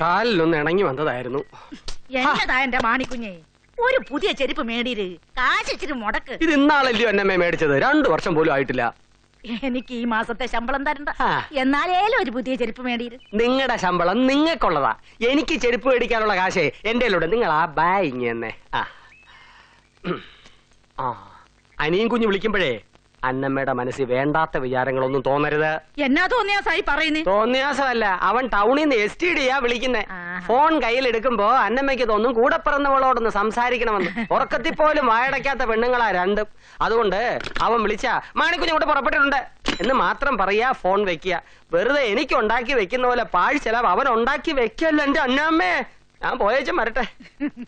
കാലിലൊന്ന് ഇണങ്ങി വന്നതായിരുന്നു. എന്നതാ എന്റെ മാണിക്കുഞ്ഞെ? ഒരു പുതിയ ചെരുപ്പ് മേടിര്. കാശിച്ചിരി മുടക്ക്. ഇത് ഇന്നാളല്ലയോ എന്നെ മേടിച്ചത്. രണ്ടു വർഷം പോലും ആയിട്ടില്ല. എനിക്ക് ഈ മാസത്തെ ശമ്പളം തരണ്ട. എന്നാലേലും ഒരു പുതിയ ചെരുപ്പ് മേടിര്. നിങ്ങളുടെ ശമ്പളം നിങ്ങൾക്കുള്ളതാ. എനിക്ക് ചെരുപ്പ് മേടിക്കാനുള്ള കാശേ എന്റെ നിങ്ങൾ ആ ബായിങ് എന്നെ. ആ. അനിയും കുഞ്ഞു വിളിക്കുമ്പോഴേ അന്നമ്മയുടെ മനസ്സിൽ വേണ്ടാത്ത വിചാരങ്ങളൊന്നും തോന്നരുത്. എന്നാ തോന്നിയാസായി പറയുന്നേ? തോന്നിയാസമല്ല അവൻ ടൗണിൽ നിന്ന് എസ് ടി ഡിയാ വിളിക്കുന്നേ. ഫോൺ കയ്യിലെടുക്കുമ്പോ അന്നമ്മയ്ക്ക് തോന്നും കൂടെ പിറന്നവളോടൊന്ന് സംസാരിക്കണമെന്ന്. ഉറക്കത്തിൽ പോലും വായടയ്ക്കാത്ത പെണ്ണുങ്ങളാ രണ്ടും. അതുകൊണ്ട് അവൻ വിളിച്ചാ മാണിക്കുഞ്ഞ് ഇവിടെ പുറപ്പെട്ടിട്ടുണ്ട്. എന്ന് മാത്രം പറയാ ഫോൺ വെക്കുക. വെറുതെ എനിക്ക് ഉണ്ടാക്കി വെക്കുന്ന പോലെ പാഴ് ചെലവ് അവൻ ഉണ്ടാക്കി വെക്കല്ലോ എന്റെ അന്നമ്മേ. ഞാൻ പോയേച്ച മരട്ടെ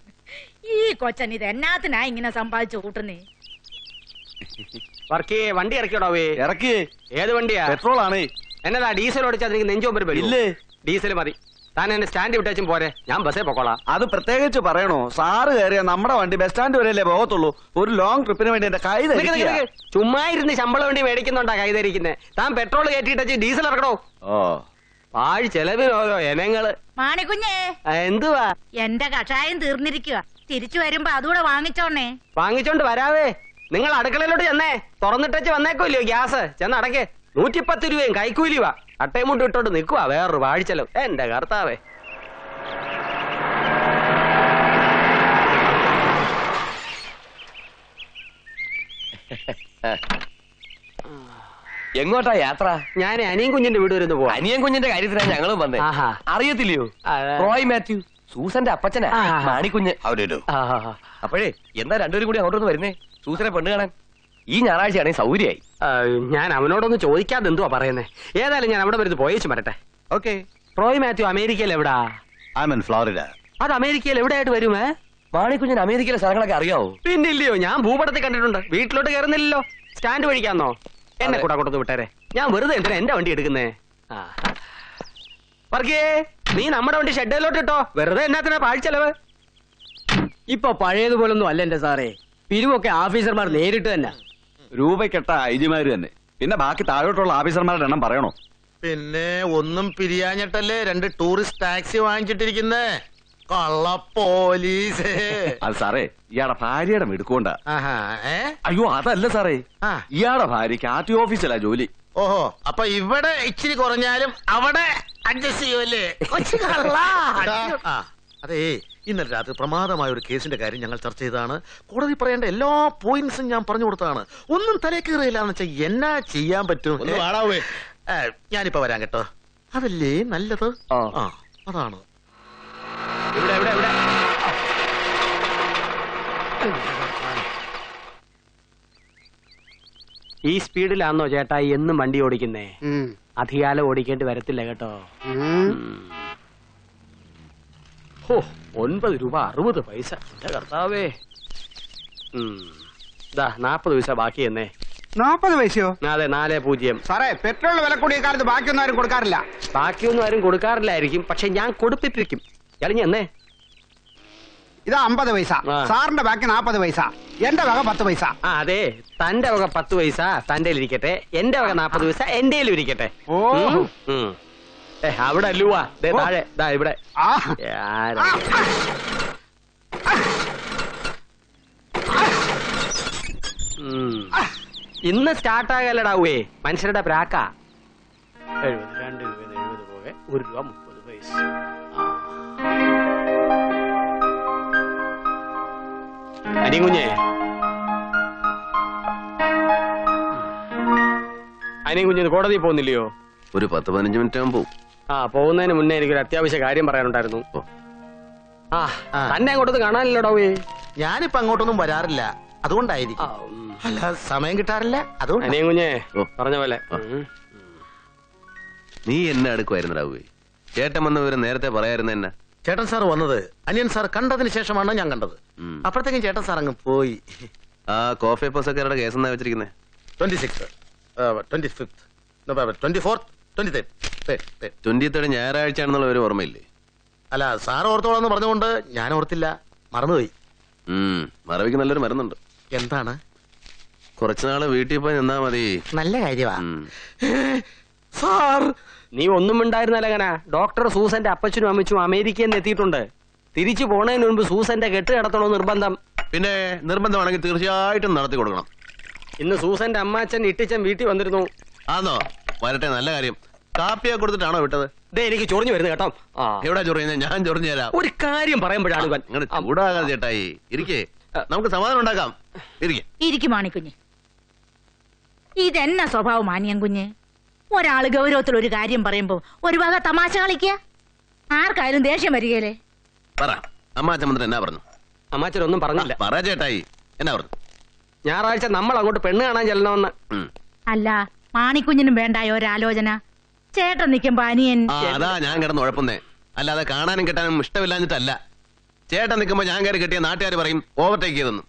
ഈ കൊച്ചൻ ഇത് എന്നാത്തിനാ ഇങ്ങനെ സമ്പാദിച്ചു കൂട്ടുന്നേ? വർക്കേ വണ്ടി ഇറക്കിയോടാവേ ഇറക്കി. ഏത് വണ്ടിയാ? പെട്രോൾ ആണ് എന്നതാ ഡീസൽ ഓടിച്ചാൽ എനിക്ക് നെഞ്ചോമ്പര് ഇല്ലേ. ഡീസൽ മതി. താൻ എന്നെ സ്റ്റാൻഡ് വിട്ടേച്ചും പോരെ. ഞാൻ ബസ്സേ പൊക്കോളാം. അത് പ്രത്യേകിച്ച് പറയണോ? സാറ് കയറിയ നമ്മുടെ വണ്ടി ബസ് സ്റ്റാൻഡ് വരെയല്ലേ പോകത്തുള്ളൂ. ഒരു ലോങ് ട്രിപ്പിന് വേണ്ടി എന്റെ കൈ നിക്ക് നിക്ക്. ചുമ്മാ ഇരുന്ന് ശമ്പളം വണ്ടി മേടിക്കുന്നുണ്ടാ കൈതരിക്കുന്നത് താൻ പെട്രോൾ കയറ്റിട്ടു ഡീസൽ ഇറക്കണോ? ഓ. പാഴ് ചെലവിന് ഓരോ എനങ്ങൾ? മാണിക്കുഞ്ഞെ. ആ, എന്തുവാ? എന്റെ കഷായം തീർന്നിരിക്കുക തിരിച്ചു വരുമ്പോ അതുകൂടെ വാങ്ങിച്ചോണേ വാങ്ങിച്ചോണ്ട് വരാവേ. നിങ്ങൾ അടുക്കളയിലോട്ട് ചെന്നേ. തുറന്നിട്ടച്ച് വന്നേക്കുമല്ലോ ഗ്യാസ്. ചെന്ന് അടക്കേ. നൂറ്റിപ്പത്ത് രൂപയും കൈക്കൂലിവാ അട്ടയും മുട്ടും ഇട്ടോണ്ട് നിൽക്കുവാ വേറൊരു വാഴിച്ചെലവ്. എന്റെ കർത്താവേ. എങ്ങോട്ടാ യാത്ര? ഞാൻ അനിയൻ കുഞ്ഞിന്റെ വീട് വരുന്നു പോവാ. അനിയൻ കുഞ്ഞിന്റെ കാര്യത്തിലാണ് ഞങ്ങളും വന്നേ. ആഹാ. അറിയത്തില്ലയോ? റോയ് മാത്യു സൂസന്റെ അപ്പച്ചനാ. കുഞ്ഞ് മാണിക്കുഞ്ഞ്. ആ, അപ്പോഴേ എന്താ രണ്ടുപേരും കൂടി അങ്ങോട്ടൊന്ന് വരുന്നേ? സൂസനെ പെണ്ണ് കാണാൻ. ഈ ഞായറാഴ്ചയാണെങ്കിൽ സൗകര്യമായി. ഞാൻ അവനോടൊന്നും ചോദിക്കാതെ എന്തുവാ പറയുന്നേ? ഏതായാലും ഞാൻ അവിടെ വരുന്നത് പോയേച്ചു വരട്ടെ. ഓക്കെ. റോയ് മാത്യു അമേരിക്കയിൽ എവിടാ? ഐ മീൻ ഫ്ലോറിഡ അത് അമേരിക്കയിൽ എവിടെയായിട്ട് വരുമേ മാണിക്കുഞ്ഞിന് അമേരിക്കയിലെ സ്ഥലങ്ങളൊക്കെ അറിയാവോ? പിന്നെ ഇല്ലയോ ഞാൻ ഭൂപടത്തിൽ കണ്ടിട്ടുണ്ട്. വീട്ടിലോട്ട് കയറുന്നില്ലല്ലോ സ്റ്റാൻഡ് വഴിക്കാന്നോ? എന്നെ അതെ. കൂടെ കൊടുത്ത് വിട്ടേരെ. ഞാൻ വെറുതെ എന്തിനാ എന്റെ വണ്ടി എടുക്കുന്നേ? ആ. വർഗീയേ നീ നമ്മുടെ വണ്ടി ഷെഡിലോട്ട് ഇട്ടോ. വെറുതെ എന്നാത്തിനാ പാഴ്ചെലവ് ഇപ്പൊ പഴയതുപോലൊന്നും അല്ല എന്റെ സാറേ. പിരിവൊക്കെ ഓഫീസർമാർ നേരിട്ട് തന്നെ. രൂപക്കെട്ട ഐജിമാര് തന്നെ. പിന്നെ ബാക്കി താഴോട്ടുള്ള ഓഫീസർമാരുടെ എണ്ണം പറയണോ? പിന്നെ ഒന്നും പിരിയാഞ്ഞിട്ടല്ലേ രണ്ട് ടൂറിസ്റ്റ് ടാക്സി വാങ്ങിച്ചിട്ടിരിക്കുന്നേ? കള്ള പോലീസ്. അത് സാറേ ഇയാടെ ഭാര്യയുടെ മിടുക്കൊണ്ട ആഹാ അയ്യോ അതല്ല സാറേ. ഇയാടെ ഭാര്യക്ക് ആർ ടി ഓഫീസിലാ ജോലി. ഓഹോ അപ്പൊ ഇവിടെ ഇച്ചിരി കുറഞ്ഞാലും അവിടെ അഡ്ജസ്റ്റ് ചെയ്യുമല്ലേ കൊച്ചു കള്ളാ. അതേ ഇന്നലെ രാത്രി പ്രമാദമായ ഒരു കേസിന്റെ കാര്യം ഞങ്ങൾ ചർച്ച ചെയ്തതാണ്. കോടതി പറയേണ്ട എല്ലാ പോയിന്റ്സും ഞാൻ പറഞ്ഞു കൊടുത്തതാണ്. ഒന്നും തലേ കയറിയില്ല എന്ന് വെച്ചാൽ എന്നാ ചെയ്യാൻ പറ്റും? ഞാനിപ്പോ വരാൻ കേട്ടോ. അതല്ലേ നല്ലത്? ആ. അതാണ്. ഈ സ്പീഡിലാണോ ചേട്ടാ എന്നും വണ്ടി ഓടിക്കുന്നേ? അധികാലം ഓടിക്കേണ്ടി വരത്തില്ല കേട്ടോ. ഹോ ഒൻപത് രൂപ അറുപത് പൈസ. എന്റെ കർത്താവേ. ദാ നാപ്പത് പൈസ ബാക്കി എന്നേ. നാപ്പത് പൈസയോ? അതെ നാല് പൂജ്യം. സാറേ പെട്രോൾ വില കൂടിയ കാലത്ത് ബാക്കിയൊന്നും ആരും കൊടുക്കാറില്ല. ബാക്കിയൊന്നും ആരും കൊടുക്കാറില്ലായിരിക്കും പക്ഷെ ഞാൻ കൊടുപ്പിപ്പിക്കും ഇറങ്ങി എന്നേ. ഇതാ അമ്പത് പൈസ. സാറിന്റെ ബാക്കി നാപ്പത് പൈസ. എന്റെ വക പത്ത് പൈസ. ആ അതെ. തന്റെ വക പത്ത് പൈസ തന്റെ ഇരിക്കട്ടെ എന്റെ വക നാപ്പത് പൈസ എന്റെ ഇരിക്കട്ടെ. ഓ. അവിടെ അല്ലുവാ ദേ താഴെ. ദാ ഇവിടെ. ഇന്ന് സ്റ്റാർട്ട് ആകല്ലടാവേ മനുഷ്യരുടെ പ്രാക്ക. എഴുപത് രണ്ട് രൂപ എഴുപത് പോകെ ഒരു രൂപ മുപ്പത് പൈസ. അനികുഞ്ഞേ അനികുഞ്ഞ് കോടതി പോകുന്നില്ലയോ? ഒരു പത്ത് പതിനഞ്ച് മിനിറ്റ് ആകുമ്പോ ആ പോകുന്നതിന് മുന്നേ എനിക്കൊരു അത്യാവശ്യ കാര്യം പറയാനുണ്ടായിരുന്നു. ആ ആ. തന്നെ അങ്ങോട്ട് കാണാനില്ലടാവേ ഞാനിപ്പോ അങ്ങോട്ടൊന്നും വരാറില്ല. അതുകൊണ്ടായിരിക്കും. അല്ല സമയം കിട്ടാറില്ല. അതുകൊണ്ട്. അനിയൻ കുഞ്ഞേ ഓ. പറഞ്ഞ പോലെ. ഉം. നീ എന്നെ അടുക്കുമായിരുന്നടാവേ ചേട്ടൻ വന്ന വിവരം നേരത്തെ പറയായിരുന്നു എന്നാ. ചേട്ടൻ സാർ വന്നത് അനിയൻ സാർ കണ്ടതിന് ശേഷമാണ് ഞാൻ കണ്ടത്. ഉം. അപ്പോഴത്തേക്കും ചേട്ടൻ സാർ അങ്ങ് പോയി. ആ കോഫി പോസക്കാരുടെ കേസ് എന്നാ വെച്ചിരിക്കുന്നേ? Twenty six. Twenty fifth. Twenty fourth. Twenty third. Twenty third ഞായറാഴ്ചയാണെന്നുള്ള ഒരു ഓർമ്മയില്ലേ? അല്ല സാർ ഓർത്തോളാന്ന് പറഞ്ഞുകൊണ്ട് ഞാൻ ഓർത്തില്ല. മറന്നുപോയി. മറവിക്ക് നല്ലൊരു മരുന്നുണ്ട്. എന്താണ്? കുറച്ചുനാൾ വീട്ടിൽ പോയി നിന്നാ മതി. നല്ല കാര്യമാ. സാർ! നീ ഒന്നും ഉണ്ടായിരുന്നല്ലങ്ങന ഡോക്ടർ സൂസന്റെ അപ്പച്ചനും അമ്മച്ചും അമേരിക്കയിൽ നിന്ന് എത്തിയിട്ടുണ്ട്. തിരിച്ചു പോണതിന് മുൻപ് സൂസന്റെ കെട്ട് കിടത്തണോ നിർബന്ധം? പിന്നെ നിർബന്ധമാണെങ്കിൽ തീർച്ചയായിട്ടും നടത്തി കൊടുക്കണം. ഇന്ന് സൂസന്റെ അമ്മാച്ചൻ ഇട്ടിച്ചൻ വീട്ടിൽ വന്നിരുന്നു. ആന്നോ? വരട്ടെ നല്ല കാര്യം. കാപ്പിയെ കൊടുത്തിട്ടാണോ വിട്ടത്? ദേ എനിക്ക് ചൊറിഞ്ഞു വരുന്നത് കേട്ടോ. ആ. എവിടാ ചൊറിയുന്നത് ഞാൻ ചൊറിഞ്ഞു തരാം. ഒരു കാര്യം പറയുമ്പോഴാണ് ഇവൻ അങ്ങനെ ചൂടാകാതെ ചേട്ടായി. ഇരിക്കേ. നമുക്ക് സമാധാനം ഉണ്ടാക്കാം. ഇരിക്കേ. ഇരിക്കും മാണിക്കുഞ്ഞ് ഇതെന്നാ സ്വഭാവം മാനിയം കുഞ്ഞ്? ഒരാൾ ഗൗരവത്തിൽ ഒരു കാര്യം പറയുമ്പോ ഒരു വക തമാശ കളിക്കുക? ആർക്കായാലും ദേഷ്യം വരികയല്ലേ? പറ. അമ്മ ചമന്ത്രൻ എന്നാ പറഞ്ഞു? അമ്മാച്ചൻ ഒന്നും പറഞ്ഞില്ല. പറ ചേട്ടായി. എന്നാ പറഞ്ഞു? ഞായറാഴ്ച നമ്മൾ അങ്ങോട്ട് പെണ്ണ് കാണാൻ ചെല്ലണമെന്ന്. ഉം. അല്ല മാണിക്കുഞ്ഞിനും വേണ്ടായ ഒരാലോചന. ചേട്ടൻ നിൽക്കുമ്പോ അനിയൻ. ആ അതാ ഞാൻ കിടന്ന് ഉഴപ്പുന്നേ. അല്ലാതെ കാണാനും കിട്ടാനും ഇഷ്ടമില്ലാഞ്ഞിട്ടല്ല. ചേട്ടൻ നിൽക്കുമ്പോ ഞാൻ കയറി കിട്ടിയ നാട്ടുകാർ പറയും ഓവർടേക്ക് ചെയ്തെന്ന്.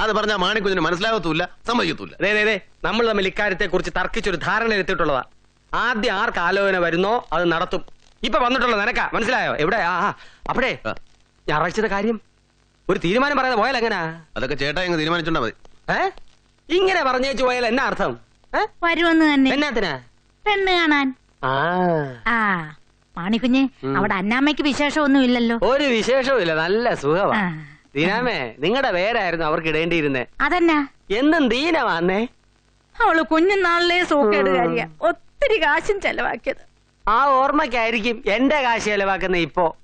അത് പറഞ്ഞാൽ മാണിക്കുഞ്ഞിന് മനസ്സിലാകത്തൂല്ല സമ്മതിക്കത്തൂല്ല ദേ, ദേ, ദേ, നമ്മൾ തമ്മിൽ ഇക്കാര്യത്തെ കുറിച്ച് തർക്കിച്ചൊരു ധാരണ എത്തിയിട്ടുള്ളതാ ആദ്യം ആർക്ക് ആലോചന വരുന്നോ അത് നടത്തും. ഇപ്പൊ വന്നിട്ടുള്ള നിനക്കാ മനസ്സിലായോ? എവിടെ? ആ ആ, അപ്പഴേ ആ. ഞായറാഴ്ചത്തെ കാര്യം. ഒരു തീരുമാനം പറയാതെ പോയാൽ എങ്ങനാ? അതൊക്കെ ചേട്ടാ ഇങ്ങ് തീരുമാനിച്ചോണ്ടാ മതി. ഏ? ഇങ്ങനെ പറഞ്ഞേച്ചു പോയാൽ എന്നാ അർത്ഥം? ഏ? വരുമെന്ന് തന്നെ. എന്നാത്തിനാ പെണ്ണ് കാണാൻ. ആ. ആ മാണിക്കുഞ്ഞ്. അവിടെ അന്നാമ്മയ്ക്ക് വിശേഷമൊന്നും ഇല്ലല്ലോ ഒരു വിശേഷവും ഇല്ല നല്ല സുഖമാ ദീനാമേ നിങ്ങളുടെ പേരായിരുന്നു അവർക്ക് ഇടേണ്ടിയിരുന്നേ. അതന്നെ? എന്നും ദീനമാന്നേ അവൾ കുഞ്ഞുനാളിലെ സൂക്കേടുകാരിയ ഒത്തിരി കാശും ചെലവാക്കിയത്. ആ ഓർമ്മയ്ക്കായിരിക്കും എന്റെ കാശ് ചെലവാക്കുന്ന ഇപ്പോ.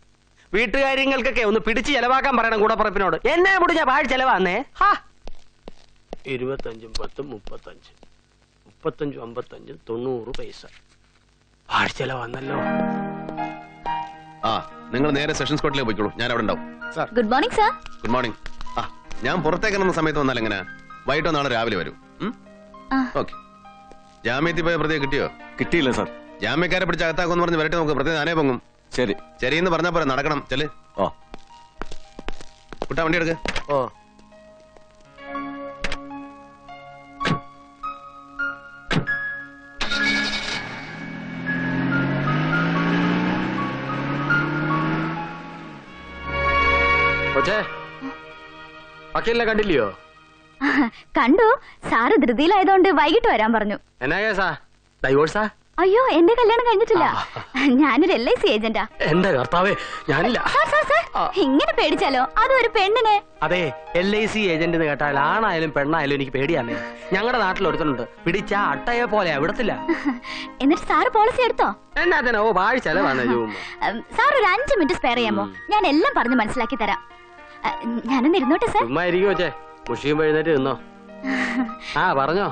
വീട്ടുകാര്യങ്ങൾക്കൊക്കെ ഒന്ന് പിടിച്ച് ചെലവാക്കാൻ പറയണം കൂടപ്പുറപ്പിനോട്. എന്നെ മുടിഞ്ഞ പാഴ് ചെലവാന്നേ ഹാ. ഇരുപത്തഞ്ചും പത്തും മുപ്പത്തഞ്ച്. മുപ്പത്തഞ്ചും അമ്പത്തഞ്ചും തൊണ്ണൂറ് പൈസ. പാഴ് വന്നല്ലോ. ആ നിങ്ങൾ നേരെ സെഷൻസ് കോർട്ടിലേക്ക് പോയിക്കോളൂ. ഞാൻ അവിടെ ഉണ്ടാവും. Good morning sir good morning ആ ഞാൻ പുറത്തേക്ക് ഇറങ്ങുന്ന സമയത്ത് വന്നാൽ എങ്ങനെ? വൈകിട്ടോ നാളെ രാവിലെ വരും. ആ. ഓക്കെ ജാമ്യത്തിൽ പോയ പ്രതിയെ കിട്ടിയോ? കിട്ടിയില്ല സാർ ജാമ്യക്കാരെ പിടിച്ച് അകത്താക്കുമെന്ന് പറഞ്ഞ് വരട്ടെ നമുക്ക്. പ്രത്യേകം നാനേ പൊങ്ങും. ശരി. ശരിയെന്ന് പറഞ്ഞാ പോരെ നടക്കണം. ചെൽ ഓ കുട്ടാ വണ്ടി എടുക്ക്. ഓ. വക്കീലിനെ കണ്ടില്ലയോ? കണ്ടു. സാറ് ധൃതിയിലായതുകൊണ്ട് വൈകിട്ട് വരാൻ പറഞ്ഞു. എന്നാ കേസാ? ഡൈവോഴ്സാ? അയ്യോ എന്റെ കല്യാണം കഴിഞ്ഞിട്ടില്ല. ഞാനൊരു എൽ ഐ സി ഏജന്റാ എന്റെ കർത്താവേ? ഞാനില്ല. ഇങ്ങനെ പേടിച്ചാലോ? അത് ഒരു പെണ്ണിനെ. അതെ എൽ ഐ സി ഏജന്റ് എന്ന് കേട്ടാൽ ആണായാലും പെണ്ണായാലും എനിക്ക് പേടിയാന്നേ. ഞങ്ങളുടെ നാട്ടിൽ ഒരുത്തനുണ്ട്. പിടിച്ച അട്ടയെ പോലെ വിടത്തില്ല. എന്നിട്ട് സാറ് പോളിസി എടുത്തോ? എന്നാത്തിനാ ഓ പാഴ് ചെലവാണ് സാർ ഒരു അഞ്ചു മിനിറ്റ് സ്പെയർ ചെയ്യാമോ? ഞാൻ എല്ലാം പറഞ്ഞു മനസ്സിലാക്കി തരാം. ഞാനൊന്ന് ഇരുന്നോട്ടെ സാർ? ചുമ്മാ ഇരിക്കും വെച്ചേ മുഷിയും എഴുന്നേറ്റ് നിന്നോ? ആ പറഞ്ഞോ.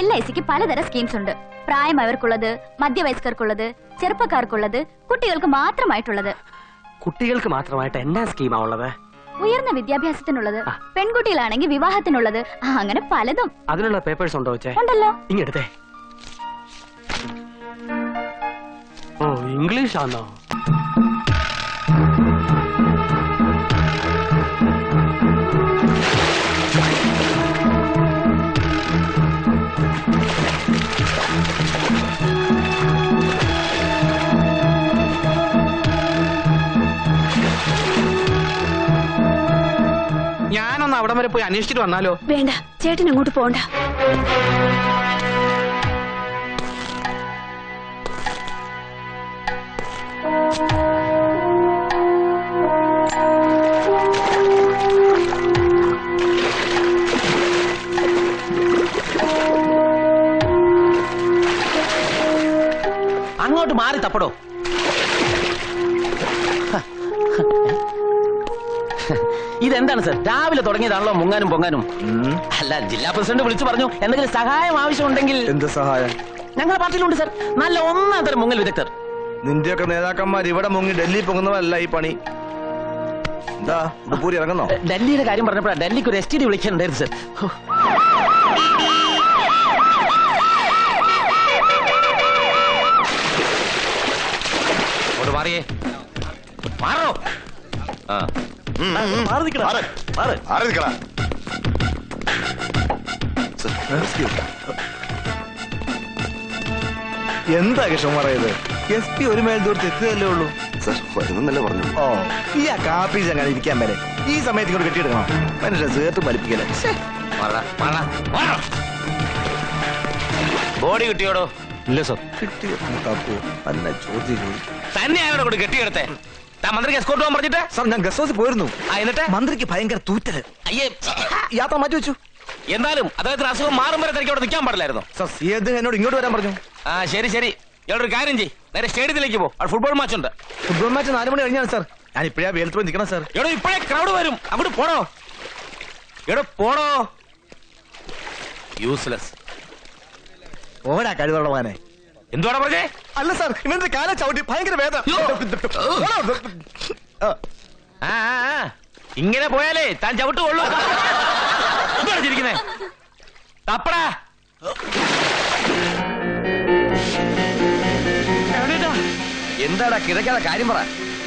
എൽ ഐ സിക്ക് പലതരം സ്കീംസ് ഉണ്ട്. പ്രായമായവർക്കുള്ളത് മധ്യവയസ്കർക്കുള്ളത് ചെറുപ്പക്കാർക്കുള്ളത് കുട്ടികൾക്ക് മാത്രമായിട്ടുള്ളത്. കുട്ടികൾക്ക് മാത്രമായിട്ട് എന്താ സ്കീമാ ഉള്ളത്? ഉയർന്ന വിദ്യാഭ്യാസത്തിനുള്ളത് പെൺകുട്ടികളാണെങ്കിൽ വിവാഹത്തിനുള്ളത് അങ്ങനെ പലതും. അതിനുള്ള പേപ്പേഴ്സ് ഉണ്ടോ ഉണ്ടല്ലോ. ഇങ്ങെടുത്തേ ഓ ഇംഗ്ലീഷ് ആണോ അവിടം വരെ പോയി അന്വേഷിച്ചിട്ട് വന്നാലോ? വേണ്ട ചേട്ടൻ അങ്ങോട്ട് പോണ്ട. അങ്ങോട്ട് മാറി തപ്പടോ. ഇതെന്താണ് സർ രാവിലെ തുടങ്ങിയതാണല്ലോ മുങ്ങാനും പൊങ്ങാനും. അല്ല ജില്ലാ പ്രസിഡന്റ് വിളിച്ചു പറഞ്ഞു. എന്തെങ്കിലും സഹായം ആവശ്യമുണ്ടെങ്കിൽ എന്ത് സഹായം? ഞങ്ങളുടെ പാർട്ടിയിലുണ്ട് സർ നല്ല ഒന്നാം തരം മുങ്ങൽ വിദഗ്ധർ. നിന്റെയൊക്കെ നേതാക്കന്മാർ ഇവിടെ മുങ്ങി ഡൽഹി പൊങ്ങുന്നവരല്ല ഈ പണി. എന്താ ഇറങ്ങുന്നോ? ഡൽഹിയുടെ കാര്യം പറഞ്ഞപ്പോഴാണ് ഡൽഹിക്ക് ഒരു എസ് ടി ഡി വിളിക്കാനുണ്ടായിരുന്നു സർ മാറിയേ. മാറോ മാറി നിൽക്കണം. മാറി. നിൽക്കണം. എന്താ കൃഷ്ണൻ പറയുന്നത്? എസ് പി ഒരു മേൽ ദൂരത്ത് എത്തിയതല്ലേ ഉള്ളൂ? സർ വരുന്നല്ലേ പറഞ്ഞു. ഓ ഈ ആ കാപ്പി ചങ്ങനെ ഇരിക്കാൻ വരെ ഈ സമയത്ത് ഇങ്ങോട്ട് കെട്ടിയെടുക്കണം. മനുഷ്യ സേർത്ത് വലിപ്പിക്കല്ലേ. ബോഡി കിട്ടിയോടോ? ഇല്ല സർ. കിട്ടിയോ? തപ്പു അന്നെ ചോദ്യം തന്നെയാണ് തന്നെ കെട്ടിയെടുത്തേ. മന്ത്രിക്ക് എസ്കോർട്ട് പോകാൻ പറഞ്ഞിട്ട്? സാർ ഞാൻ ഗസ്റ്റ് ഹൗസിൽ പോയിരുന്നു. ആ എന്നിട്ട്? മന്ത്രിക്ക് ഭയങ്കര തൂറ്റൽ. അയ്യേ. യാത്ര മാറ്റി വെച്ചു. എന്തായാലും അദ്ദേഹത്തിന് അസുഖം മാറും വരെ തനിക്ക് അവിടെ നിൽക്കാൻ പാടില്ലായിരുന്നു. സാർ സി അദ്ദേഹം എന്നോട് ഇങ്ങോട്ട് വരാൻ പറഞ്ഞു. ആ ശരി ശരി. ഇയാളൊരു കാര്യം ചെയ്യ്. നേരെ സ്റ്റേഡിയത്തിലേക്ക് പോ. അവിടെ ഫുട്ബോൾ മാച്ച് ഉണ്ട്. ഫുട്ബോൾ മാച്ച് നാല് മണി കഴിഞ്ഞാണ് സാർ. ഞാൻ ഇപ്പോഴാ വെയിലത്ത് നിൽക്കണം സാർ. എടോ ഇപ്പോഴേ ക്രൗഡ് വരും. അങ്ങോട്ട് പോടോ. എടോ പോടോ. യൂസ്ലെസ് ഓടാ കഴിവുള്ള മാനെ എന്തുവാടാ പറഞ്ഞേ? അല്ല സാർ ഇവന്റെ കാല ചവിട്ടി. ഭയങ്കര വേദന. ആ, ആ ആ. ഇങ്ങനെ പോയാലേ താൻ ചവിട്ട് കൊള്ളൂ പറഞ്ഞിരിക്കുന്നേ ചിരിക്കുന്നേ? തപ്പടാ. എന്താടാ കിടക്കാതെ കാര്യം പറ.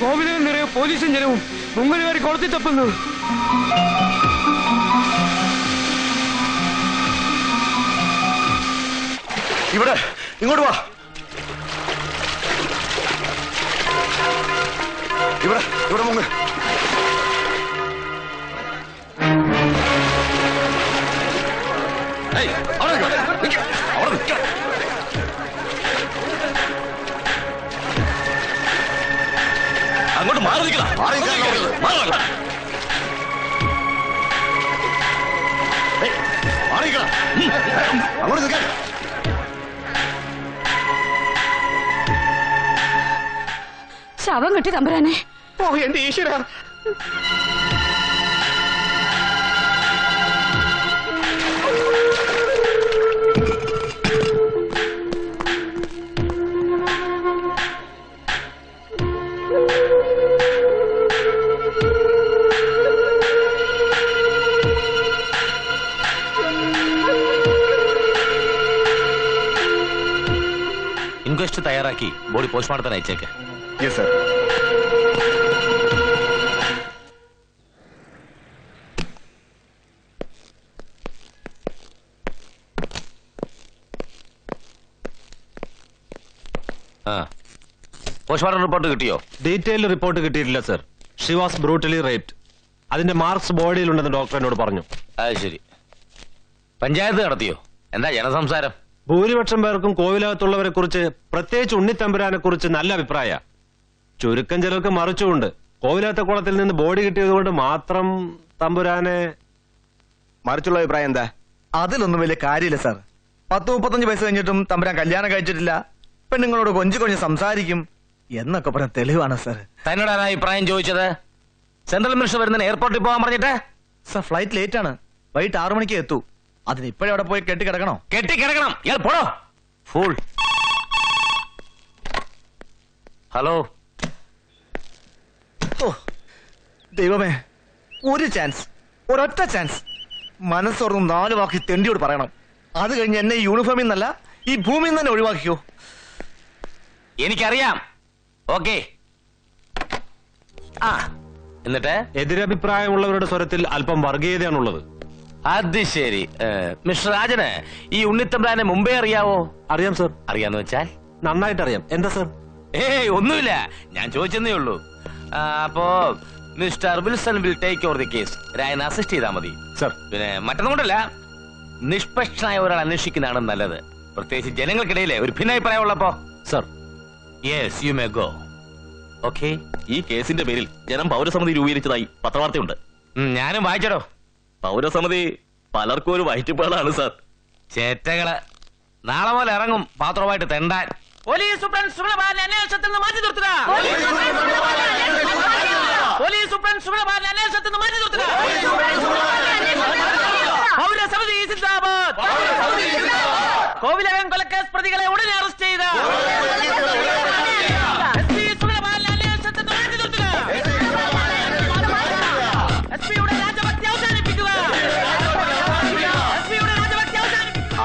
കോവിലും നിറയെ പോലീസും ജനവും മുങ്ങലുകാരി കൊളുത്തി തപ്പുന്നു ഇവിടെ ഇങ്ങോട്ട് വാ. ഇവിടെ ഇവിടെ മുങ്ങ് ഏയ്, അവിടെ നിൽക്ക്. നിൽക്ക്. അവിടെ നിൽക്ക്. അങ്ങോട്ട് മാറി നിൽക്കണം മാറി നിൽക്കാൻ മാറി നിൽക്കണം. മാറിക്കണം അങ്ങോട്ട് നിൽക്കാൻ ശവം കിട്ടി തമ്പുരാനെ ഓ എന്റെ ഈശ്വര. ഇൻക്വസ്റ്റ് തയ്യാറാക്കി ബോഡി പോസ്റ്റ്മോർട്ടത്തിന് അയച്ചേക്ക്. യെസ് സർ പോസ്റ്റ്മോർട്ടം റിപ്പോർട്ട് കിട്ടിയോ? ഡീറ്റെയിൽഡ് റിപ്പോർട്ട് കിട്ടിയിട്ടില്ല sir. She was brutally raped അതിന്റെ മാർക്സ് ബോഡിയിലുണ്ടെന്ന് ഡോക്ടർ എന്നോട് പറഞ്ഞു. അത് ശരി. പഞ്ചായത്ത് നടത്തിയോ? എന്താ ജനസംസാരം? ഭൂരിപക്ഷം പേർക്കും കോവിലകത്തുള്ളവരെ കുറിച്ച് പ്രത്യേകിച്ച് ഉണ്ണിത്തമ്പുരാനെ കുറിച്ച് നല്ല അഭിപ്രായ. ചുരുക്കം ചിലർക്ക് മറിച്ചുകൊണ്ട് കോവിലകത്തെ കുളത്തിൽ നിന്ന് ബോഡി കിട്ടിയതുകൊണ്ട് മാത്രം തമ്പുരാനെ മറിച്ചുള്ള അഭിപ്രായം എന്താ? അതിലൊന്നും വലിയ കാര്യമില്ല സാർ. പത്ത് മുപ്പത്തഞ്ച് വയസ്സ് കഴിഞ്ഞിട്ടും തമ്പുരാൻ കല്യാണം കഴിച്ചിട്ടില്ല. പെണ്ണുങ്ങളോട് കൊഞ്ചു കൊഞ്ച് സംസാരിക്കും. എന്നൊക്കെ പറഞ്ഞ തെളിവാണ് സാർ തന്നോട് ആരാ അഭിപ്രായം ചോദിച്ചത്? സെൻട്രൽ മിനിസ്റ്റർ വരുന്നതിന് എയർപോർട്ടിൽ പോകാൻ പറഞ്ഞിട്ട്? സാർ ഫ്ലൈറ്റ് ലേറ്റ് ആണ് വൈകിട്ട് ആറു മണിക്ക് എത്തൂ. അതിന് ഇപ്പോഴേ അവിടെ പോയി കെട്ടി കിടക്കണോ കെട്ടി കിടക്കണം ഇയാൾ പോടോ. ഫൂൾ ഹലോ ഓ ദൈവമേ ഒരു ചാൻസ് ഒരൊറ്റ ചാൻസ് മനസ്സോർന്ന് നാല് വാക്കി തെണ്ടിയോട് പറയണം. അത് കഴിഞ്ഞ് എന്നെ യൂണിഫോമിൽ നിന്നല്ല ഈ ഭൂമിയിൽ നിന്ന് തന്നെ ഒഴിവാക്കിയോ എനിക്കറിയാം. ഓക്കെ. ആ. എന്നിട്ട്? എതിരഭിപ്രായമുള്ളവരുടെ സ്വരത്തിൽ അല്പം വർഗീയതയാണുള്ളത്. അത് ശരി. മിസ്റ്റർ രാജന് ഈ ഉണ്ണിത്തമ്പ്രാനെ മുമ്പേ അറിയാവോ? അറിയാം സർ. അറിയാന്ന് വെച്ചാൽ? നന്നായിട്ട് അറിയാം എന്താ സർ? ഏയ് ഒന്നുമില്ല. ഞാൻ ചോദിച്ചെന്നേ ഉള്ളൂ. അപ്പോ Mister Wilson will take over the case. രായന assist ചെയ്താൽ മതി. സർ. പിന്നെ മറ്റൊന്നും കൊണ്ടല്ല. നിഷ്പക്ഷനായ ഒരാൾ അന്വേഷിക്കുന്നതാണ് നല്ലത്. പ്രത്യേകിച്ച് ജനങ്ങൾക്കിടയിലെ ഒരു ഭിന്നാഭിപ്രായം ഉള്ളപ്പോ yes you may go okay ഈ കേസിന്റെ പേരിൽ ജനം പൗരസമിതി രൂപീകരിച്ചതായി പത്രവാർത്തയുണ്ട്. ഞാനും വായിച്ചടോ. പൗരസമിതി പലർക്കും ഒരു വയറ്റുപാടാണ് സാർ. ചേറ്റകൾ നാളെ പോലെ ഇറങ്ങും പാത്രമായിട്ട് തെണ്ടാൻ. പോലീസ് സൂപ്രണ്ട് സുഗതബാലനെ അന്വേഷണത്തിൽ നിന്ന് മാറ്റി നിർത്തുക. പോലീസ് സൂപ്രണ്ട് സുഗതബാലനെ അന്വേഷണത്തിൽ നിന്ന് മാറ്റി നിർത്തുക. പൗരസമിതി സിന്ദാബാദ്. കോവിലകം കൊലക്കേസ് പ്രതികളെ ഉടനെ അറസ്റ്റ് ചെയ്ത.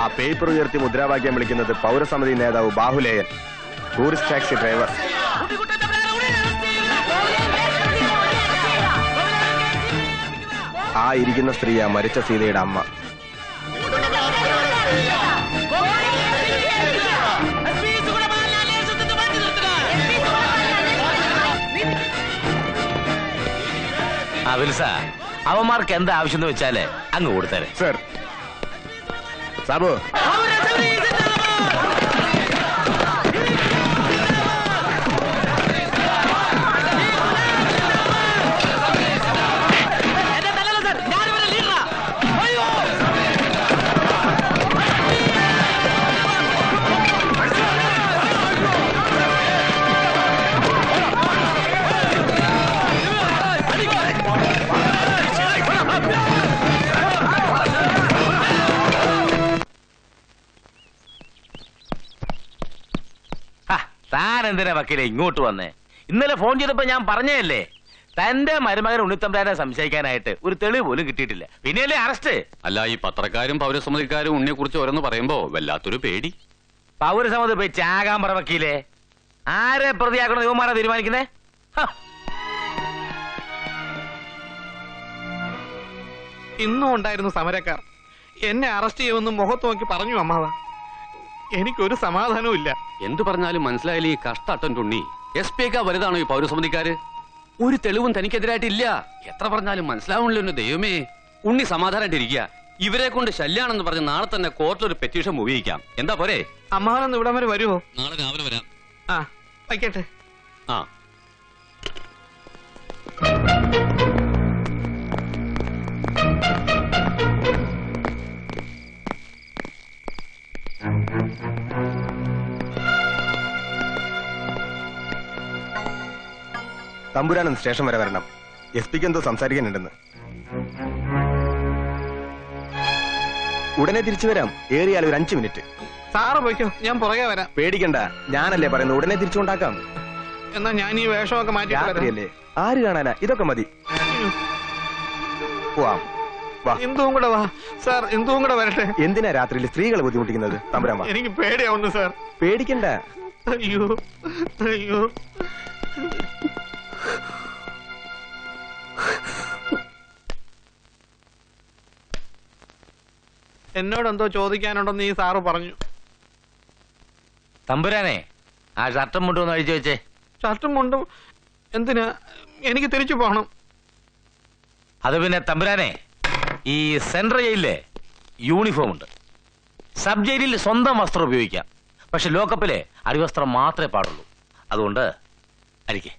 ആ പേപ്പർ ഉയർത്തി മുദ്രാവാക്യം വിളിക്കുന്നത് പൗരസമിതി നേതാവ് ബാഹുലേയൻ ടൂറിസ്റ്റ് ടാക്സി ഡ്രൈവർ. ആ ഇരിക്കുന്ന സ്ത്രീയാ മരിച്ച സീതയുടെ അമ്മ. വിൽസ അവന്മാർക്ക് എന്താ ആവശ്യം എന്ന് വെച്ചാൽ അങ്ങ് കൊടുത്തേരെ. സർ സാബു. എന്തിനാ വക്കീലെ ഇങ്ങോട്ട് വന്നേ? ഇന്നലെ ഫോൺ ചെയ്തപ്പോ ഞാൻ പറഞ്ഞല്ലേ തന്റെ മരുമകൻ ഉണ്ണിത്തമ്പരാനെ സംശയിക്കാനായിട്ട് ഒരു തെളിവ് പോലും കിട്ടിയിട്ടില്ല. പിന്നെയല്ലേ അറസ്റ്റ് അല്ല ഈ പത്രക്കാരും പൗരസമിതിക്കാരും ഉണ്ണിയെ കുറിച്ച് ഓരോന്ന് പറയുമ്പോ വല്ലാത്തൊരു പേടി. പൗരസമിതി പോയി ചാകാൻ പറ വക്കീലെ. ആരെ പ്രതിയാക്കണം യുവമാരാ തീരുമാനിക്കുന്നേ? ഇന്നും ഉണ്ടായിരുന്നു സമരക്കാർ. എന്നെ അറസ്റ്റ് ചെയ്യുമെന്ന് മുഖത്ത് നോക്കി പറഞ്ഞു അമ്മാവ. എനിക്കൊരു സമാധാനവും ഇല്ല എന്തു പറഞ്ഞാലും മനസ്സിലായാലും ഈ കഷ്ടട്ടൻ തുണ്ണി? എസ് പി ഒക്കെ വലുതാണോ ഈ പൗരസമിതിക്കാര്? ഒരു തെളിവും തനിക്കെതിരായിട്ടില്ല. എത്ര പറഞ്ഞാലും മനസ്സിലാവണല്ലോ എന്റെ ദൈവമേ. ഉണ്ണി സമാധാനമായിട്ടിരിക്കുക ഇവരെ കൊണ്ട് ശല്യാണെന്ന് പറഞ്ഞ് നാളെ തന്നെ കോർട്ടിൽ ഒരു പെറ്റീഷൻ ഉപയോഗിക്കാം. എന്താ പോരെ? അമ്മാവനൊന്ന് ഇവിടം വരെ വരുമോ നാളെ രാവിലെ വരാം. ആ വയ്ക്കട്ടെ. ആ. തമ്പുരാനും സ്റ്റേഷൻ വരെ വരണം. എസ് പിക്ക് എന്തോ സംസാരിക്കാനുണ്ടെന്ന്. ഉടനെ തിരിച്ചു വരാം. ഏറിയാൽ ഒരു അഞ്ചു മിനിറ്റ്. സാറ് പോയിക്കോ ഞാൻ പുറകെ വരാം. പേടിക്കണ്ട. ഞാനല്ലേ പറയുന്നത് ഉടനെ തിരിച്ചുകൊണ്ടാക്കാം എന്നാ ഞാൻ ഈ വേഷമൊക്കെ മാറ്റി ആര് കാണാനാ? ഇതൊക്കെ മതി. പോവാം കൂടെ വാ. സാർ എന്തും കൂടെ വരട്ടെ. എന്തിനാ രാത്രിയിൽ സ്ത്രീകളെ ബുദ്ധിമുട്ടിക്കുന്നത്? തമ്പുരാമ എനിക്ക് പേടിയാവുന്നു സാർ. പേടിക്കണ്ട. അയ്യോ അയ്യോ. എന്നോട് എന്തോ ചോദിക്കാനുണ്ടെന്ന് ഈ സാറ് പറഞ്ഞു. തമ്പുരാനെ ആ ഷർട്ടും മുണ്ടും ഒന്ന് അഴിച്ചു വെച്ചേ. ഷർട്ടും മുണ്ടും എന്തിനാ? എനിക്ക് തിരിച്ചു പോകണം അത് പിന്നെ തമ്പുരാനെ ഈ സെൻട്രൽ ജയിലിലെ യൂണിഫോം ഉണ്ട്. സബ് ജയിലിൽ സ്വന്തം വസ്ത്രം ഉപയോഗിക്കാം. പക്ഷെ ലോക്കപ്പിലെ അടിവസ്ത്രം മാത്രമേ പാടുള്ളൂ. അതുകൊണ്ട് അരിക്കേ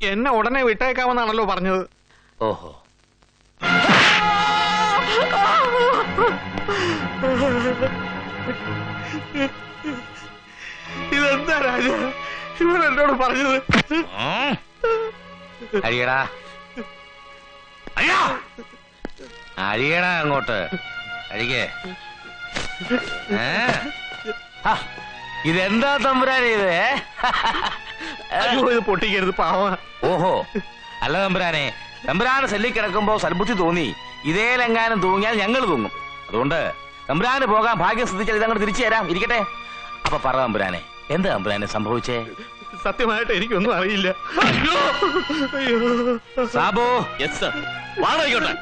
എന്നെ ഉടനെ വിട്ടേക്കാമെന്നാണല്ലോ പറഞ്ഞത്. ഓഹോ. ഇതെന്താ രാജ? ഇവൻ എന്നോട് പറഞ്ഞത്? അരിയടാ. അയ്യോ! അഴിയടാ അങ്ങോട്ട്. അരികേ? ഇതെന്താ തമ്പുരാനെ ഇത്? ഇത് പൊട്ടിക്കരുത് പാവ. ഓഹോ. അല്ല തമ്പുരാനെ തമ്പുരാൻ സെല്ലിൽ കിടക്കുമ്പോ സൽബുദ്ധി തോന്നി. ഇതേലെങ്ങാനും തൂങ്ങിയാൽ ഞങ്ങൾ തൂങ്ങും. അതുകൊണ്ട് തമ്പുരാന് പോകാൻ ഭാഗ്യം ശ്രദ്ധിച്ചാൽ ഇതങ്ങോട്ട് തിരിച്ചു തരാം. ഇരിക്കട്ടെ. അപ്പൊ പറ തമ്പുരാനെ എന്താ തമ്പുരാനെ സംഭവിച്ചേ? സത്യമായിട്ട് എനിക്കൊന്നും അറിയില്ല. സാബോ. എസ് വാടകോട്ടെ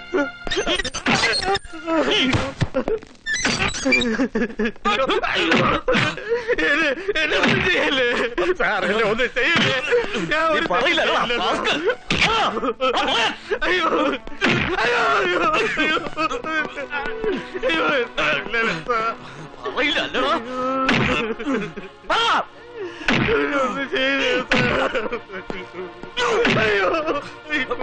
എന്നെ ഒന്നും ചെയ്യല്ലേ ഞാൻ ഒരു പറയില്ല. അയ്യോ അയ്യോ അയ്യോ അയ്യോ? പറയില്ല ഒന്നും? അയ്യോ അയ്യോ